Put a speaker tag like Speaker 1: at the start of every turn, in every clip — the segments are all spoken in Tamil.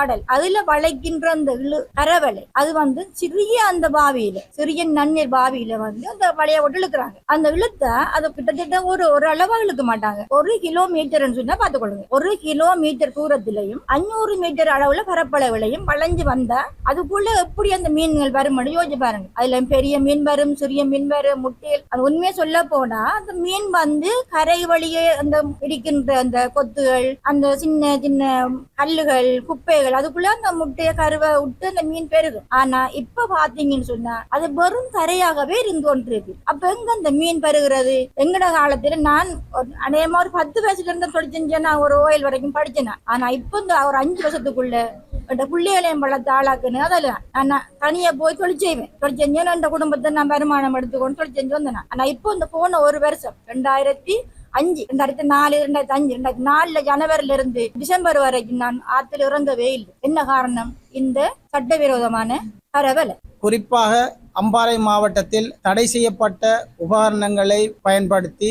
Speaker 1: கடல். அதுல வளைக்கின்ற அந்த இழு கரவலை அது வந்து சிறிய அந்த பாவியில சிறிய நன்னீர் பாவியில வந்து அந்த வலைய விட்டு இழுக்கிறாங்க. அந்த இழுத்த அது கிட்டத்தட்ட ஒரு ஒரு அளவா இழுக்க மாட்டாங்க. ஒரு கிலோமீட்டர் சொன்னா பாத்துக்கொள்ளுங்க ஒரு கிலோமீட்டர் தூரத்திலையும் அஞ்சூறு மீட்டர் அளவுல பரப்பளவுலையும் வளைஞ்சு வந்தா அதுக்குள்ள எப்படி அந்த மீன்கள் வரும் யோசிச்சு பாருங்க. அதுல பெரிய மீன் வரும் சிறிய மீன் வரும் முட்டையில் அது உண்மையை சொல்ல போனா அந்த மீன் வந்து கரை வழியே அந்த இடிக்கின்ற அந்த கொத்துகள் அந்த சின்ன சின்ன கல்லுகள் குப்பைகள் அதுக்குள்ள அந்த முட்டைய கருவை விட்டு அந்த மீன் பெருகும். ஆனா இப்ப பாத்தீங்கன்னு சொன்னா அது வெறும் கரையாகவே இருந்து கொண்டிருக்கு. அப்ப எங்க அந்த மீன் பெருகிறது? எங்கட காலத்துல நான் ஒரு- அநேகமா ஒரு பத்து வயசுல இருந்து படிச்சேன் நான் ஒரு ஓயில் வரைக்கும் படிச்சேன் ஆனா இப்ப இந்த ஒரு அஞ்சு வருஷத்துக்குள்ள என்ற பிள்ளைகளையும் வளர்த்து ஆளாக்குன்னு அதெல்லாம் நான் தனியா போய் தொழில் செய்வேன். தொழில் செஞ்சேன் குடும்பத்தை நான் வருமானம் எடுத்துக்கொண்டு தொழில் செஞ்சு வந்தேன் ஆனா இப்போ இந்த போன ஒரு வருஷம் ரெண்டாயிரத்தி அஞ்சு ரெண்டாயிரத்தி நாலு ரெண்டாயிரத்தி அஞ்சு ரெண்டாயிரத்தி நாலுல ஜனவரில இருந்து டிசம்பர் வரைக்கும் நான் ஆத்துல இறங்கவே இல்லை. என்ன காரணம்? இந்த சட்டவிரோதமான பரவல்.
Speaker 2: குறிப்பாக அம்பாறை மாவட்டத்தில் தடை செய்யப்பட்ட உபகரணங்களை பயன்படுத்தி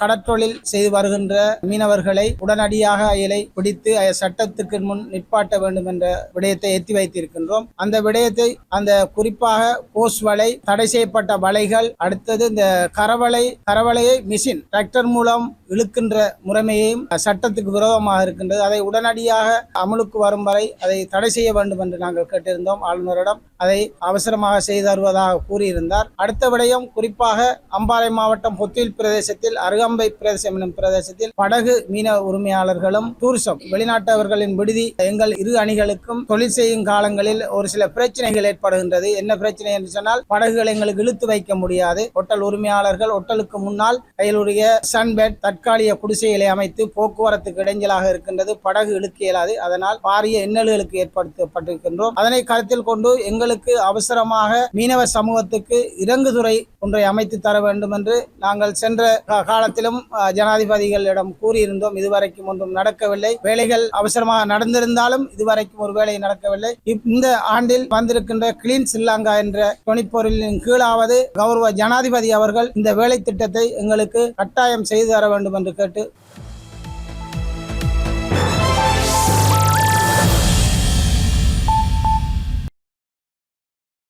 Speaker 2: கடற்றொழில் செய்து வருகின்ற மீனவர்களை உடனடியாக அயலை பிடித்து சட்டத்துக்கு முன் நிற்பாட்ட வேண்டும் என்ற விடயத்தை எத்தி வைத்திருக்கின்றோம். அந்த விடயத்தை அந்த குறிப்பாக போஸ் வலை தடை செய்யப்பட்ட வலைகள் அடுத்தது இந்த கரவலை கரவலையை மிஷின் டிராக்டர் மூலம் இழுக்கின்ற முறைமையையும் சட்டத்துக்கு விரோதமாக இருக்கின்றது. அதை உடனடியாக அமலுக்கு வரும் வரை அதை தடை செய்ய வேண்டும் என்று நாங்கள் கேட்டிருந்தோம் ஆளுநரிடம். அதை அவசரமாக செய்து தருவதாக கூறியிருந்தார். அடுத்த விடயம் குறிப்பாக அம்பாறை மாவட்டம் பொத்தில் பிரதேசத்தில் அருகம்பை பிரதேசம் எனும் பிரதேசத்தில் படகு மீன உரிமையாளர்களும் டூரிசம் வெளிநாட்டவர்களின் விடுதி எங்கள் இரு அணிகளுக்கும் தொழில் செய்யும் காலங்களில் ஒரு சில பிரச்சனைகள் ஏற்படுகின்றது. என்ன பிரச்சனை என்று சொன்னால் படகுகளை எங்களுக்கு இழுத்து வைக்க முடியாது. ஹோட்டல் உரிமையாளர்கள் ஹோட்டலுக்கு முன்னால் கையிலுடைய சன்பெட் தற்காலிக குடிசைகளை அமைத்து போக்குவரத்துக்கு இடைஞ்சலாக இருக்கின்றது. படகு இழுக்க இயலாது. அதனால் பாரிய இன்னல்களுக்கு ஏற்படுத்தப்பட்டிருக்கின்றோம். அதனை கருத்தில் கொண்டு எங்களுக்கு அவசரமாக மீனவ சமூகத்துக்கு இறங்குதுறை ஒன்றை அமைத்து தர வேண்டும் என்று நாங்கள் சென்ற காலத்திலும் ஜனாதிபதிகளிடம் கூறியிருந்தோம். இதுவரைக்கும் ஒன்றும் நடக்கவில்லை. வேலைகள் அவசரமாக நடந்திருந்தாலும் இதுவரைக்கும் ஒரு வேலை நடக்கவில்லை. இப்- இந்த ஆண்டில் வந்திருக்கின்ற கிளீன் ஸ்ரீலங்கா என்ற துணிப்பொருளின் கீழாவது கௌரவ ஜனாதிபதி அவர்கள் இந்த வேலை திட்டத்தை எங்களுக்கு கட்டாயம் செய்து தர வேண்டும். என்று கேட்டு